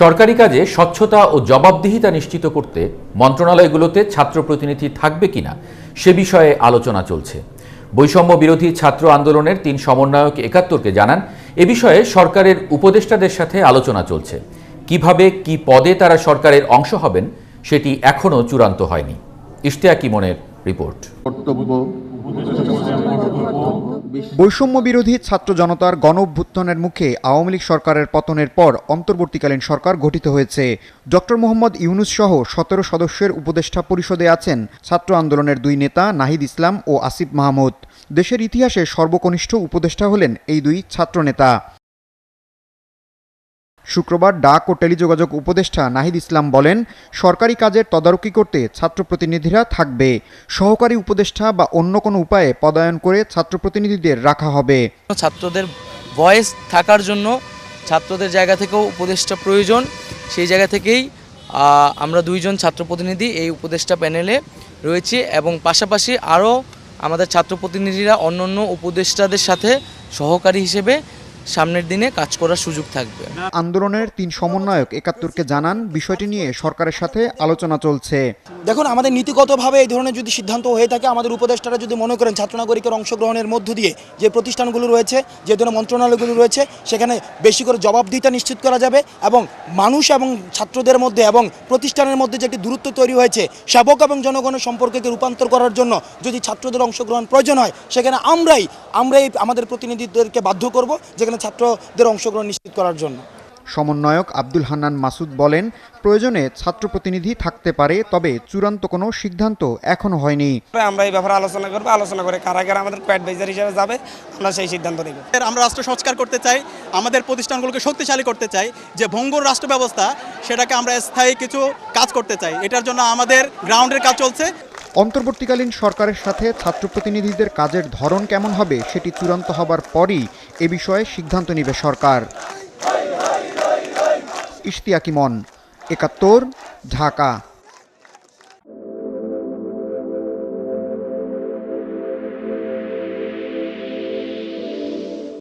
সরকারি কাজে স্বচ্ছতা ও জবাবদিহিতা নিশ্চিত করতে মন্ত্রণালয়গুলোতে ছাত্র প্রতিনিধি থাকবে কিনা সে বিষয়ে আলোচনা চলছে। বৈষম্য বিরোধী ছাত্র আন্দোলনের তিন সমন্বয়ক একাত্তরকে জানান, এ বিষয়ে সরকারের উপদেষ্টাদের সাথে আলোচনা চলছে। কীভাবে, কি পদে তারা সরকারের অংশ হবেন সেটি এখনও চূড়ান্ত হয়নি। ইশতিয়াক ইমনের রিপোর্ট। বৈষম্য বিরোধী ছাত্র জনতার গণ অভ্যুত্থানের মুখে আওয়ামী লীগ সরকারের পতনের পর অন্তর্বর্তীকালীন সরকার গঠিত হয়েছে। ডক্টর মোহাম্মদ ইউনুস সহ সতেরো সদস্যের উপদেষ্টা পরিষদে আছেন ছাত্র আন্দোলনের দুই নেতা নাহিদ ইসলাম ও আসিফ মাহমুদ। দেশের ইতিহাসে সর্বকনিষ্ঠ উপদেষ্টা হলেন এই দুই ছাত্রনেতা। শুক্রবার ডাক ও টেলিযোগাযোগ উপদেষ্টা নাহিদ ইসলাম বলেন, সরকারি কাজের তদারকি করতে ছাত্র প্রতিনিধিরা থাকবে। সহকারী উপদেষ্টা বা অন্য কোনো উপায়ে পদায়ন করে ছাত্র প্রতিনিধিদের রাখা হবে। ছাত্রদের ভয়েস থাকার জন্য ছাত্রদের জায়গা থেকেও উপদেষ্টা প্রয়োজন। সেই জায়গা থেকেই আমরা দুইজন ছাত্র প্রতিনিধি এই উপদেষ্টা প্যানেলে রয়েছি এবং পাশাপাশি আরও আমাদের ছাত্র প্রতিনিধিরা অন্য অন্য উপদেষ্টাদের সাথে সহকারী হিসেবে সামনের দিনে কাজ করার সুযোগ থাকবে। আন্দোলনের তিন সমন্বয়ক একাত্তরকে জানান বিষয়টি নিয়ে সরকারের সাথে আলোচনা চলছে। দেখুন আমাদের নীতিগতভাবে এই ধরনের যদি সিদ্ধান্ত হয়ে থাকে আমাদের উপদেষ্টারা যদি মনে করেন ছাত্র নাগরিকের অংশগ্রহণের মধ্য দিয়ে যে প্রতিষ্ঠানগুলো রয়েছে যে ধরনের মন্ত্রণালয়গুলো রয়েছে সেখানে বেশি করে জবাবদিহিতা নিশ্চিত করা যাবে এবং মানুষ এবং ছাত্রদের মধ্যে এবং প্রতিষ্ঠানের মধ্যে যে একটি দূরত্ব তৈরি হয়েছে সেবক এবং জনগণের সম্পর্ককে রূপান্তর করার জন্য যদি ছাত্রদের অংশগ্রহণ প্রয়োজন হয় সেখানে আমরাই আমরাই আমাদের প্রতিনিধিদেরকে বাধ্য করব যেখানে ছাত্রদের অংশগ্রহণ নিশ্চিত করার জন্য। সমন্বয়ক আব্দুল হান্নান মাসুদ বলেন প্রয়োজনে ছাত্র প্রতিনিধি থাকতে পারে তবে চূড়ান্ত কোনো সিদ্ধান্ত এখনও হয়নি। আমরা এই ব্যাপারে আলোচনা করব আলোচনা করে কারাগার কারা আমাদের অ্যাডভাইজার হিসেবে যাবে আমরা সেই সিদ্ধান্ত নেব। আমরা রাষ্ট্র সংস্কার করতে চাই আমাদের প্রতিষ্ঠানগুলোকে শক্তিশালী করতে চাই যে ভঙ্গুর রাষ্ট্র ব্যবস্থা সেটাকে আমরা স্থায়ী কিছু কাজ করতে চাই। এটার জন্য আমাদের গ্রাউন্ডের কাজ চলছে। অন্তর্বর্তীকালীন সরকারের সাথে ছাত্র প্রতিনিধিদের কাজের ধরন কেমন হবে সেটি চূড়ান্ত হবার পরই এ বিষয়ে সিদ্ধান্ত নেবে সরকার। ইশতিয়াকিমন একাত্তর, ঢাকা।